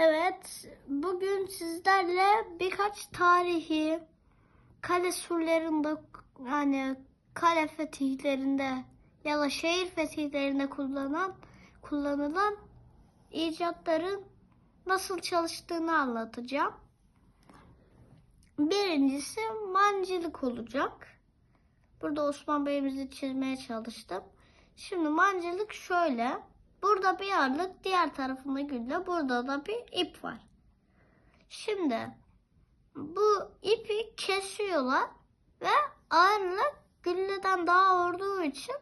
Evet, bugün sizlerle birkaç tarihi kale surlarında yani kale fetihlerinde ya da şehir fetihlerinde kullanılan kullanılan icatların nasıl çalıştığını anlatacağım. Birincisi mancılık olacak. Burada Osman Bey'imizi çizmeye çalıştım. Şimdi mancılık şöyle. Burada bir ağırlık, diğer tarafında gülle, burada da bir ip var. Şimdi bu ipi kesiyorlar ve ağırlık gülleden daha olduğu için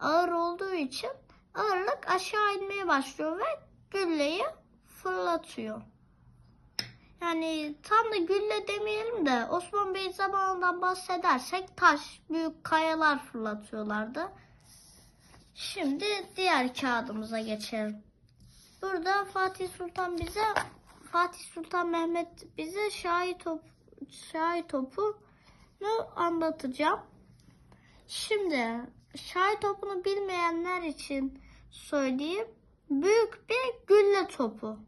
ağır olduğu için ağırlık aşağı inmeye başlıyor ve gülleyi fırlatıyor. Yani tam da gülle demeyelim de Osman Bey zamanından bahsedersek taş, büyük kayalar fırlatıyorlardı. Şimdi diğer kağıdımıza geçelim. Burada Fatih Sultan bize Fatih Sultan Mehmet bize şahi top şahi topunu anlatacağım. Şimdi şahi topunu bilmeyenler için söyleyeyim. Büyük bir gülle topu.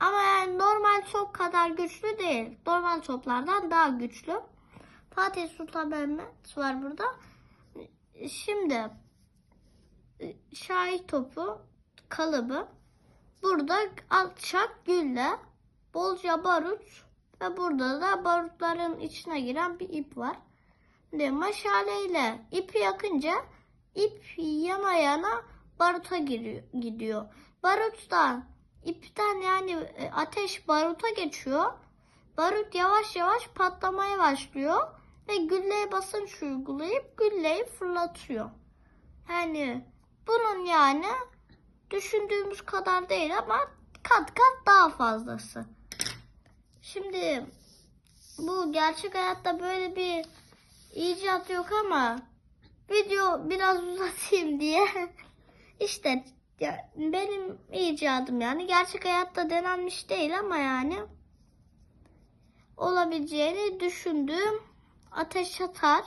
Ama yani normal top kadar güçlü değil. Normal toplardan daha güçlü. Fatih Sultan Mehmet var burada. Şimdi şahit topu kalıbı. Burada alçak gülle, bolca barut ve burada da barutların içine giren bir ip var. Ve maşaleyle ipi yakınca ip yana yana baruta giriyor, gidiyor. Baruttan, ipten yani e, ateş baruta geçiyor. Barut yavaş yavaş patlamaya başlıyor ve gülleye basınç uygulayıp gülleyi fırlatıyor. Yani bunun yani düşündüğümüz kadar değil ama kat kat daha fazlası. Şimdi bu gerçek hayatta böyle bir icat yok ama video biraz uzatayım diye işte benim icadım yani gerçek hayatta denenmiş değil ama yani olabileceğini düşündüğüm ateş atar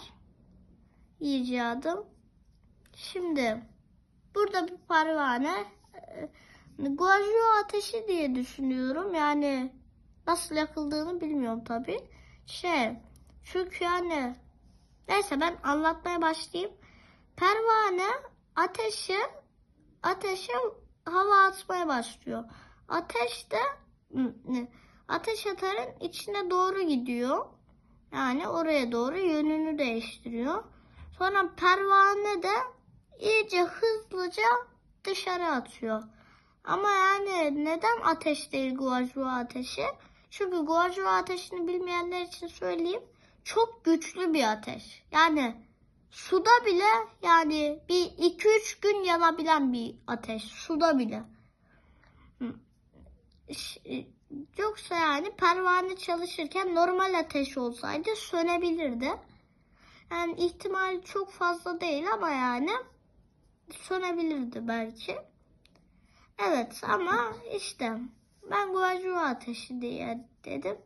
icadım. Şimdi burada bir pervane e, Guajio ateşi diye düşünüyorum. Yani nasıl yakıldığını bilmiyorum tabi. Şey çünkü yani neyse ben anlatmaya başlayayım. Pervane ateşi ateşe hava atmaya başlıyor. Ateş de ateş atarın içine doğru gidiyor. Yani oraya doğru yönünü değiştiriyor. Sonra pervane de iyice hızlıca dışarı atıyor. Ama yani neden ateş değil guajua ateşi? Çünkü guajua ateşini bilmeyenler için söyleyeyim. Çok güçlü bir ateş. Yani suda bile yani bir 2-3 gün yanabilen bir ateş. Suda bile. Yoksa yani pervane çalışırken normal ateş olsaydı sönebilirdi. Yani ihtimal çok fazla değil ama yani sönebilirdi belki. Evet ama işte ben guajua ateşi diye dedim.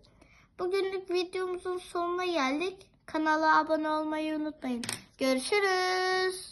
Bugünlük videomuzun sonuna geldik. Kanala abone olmayı unutmayın. Görüşürüz.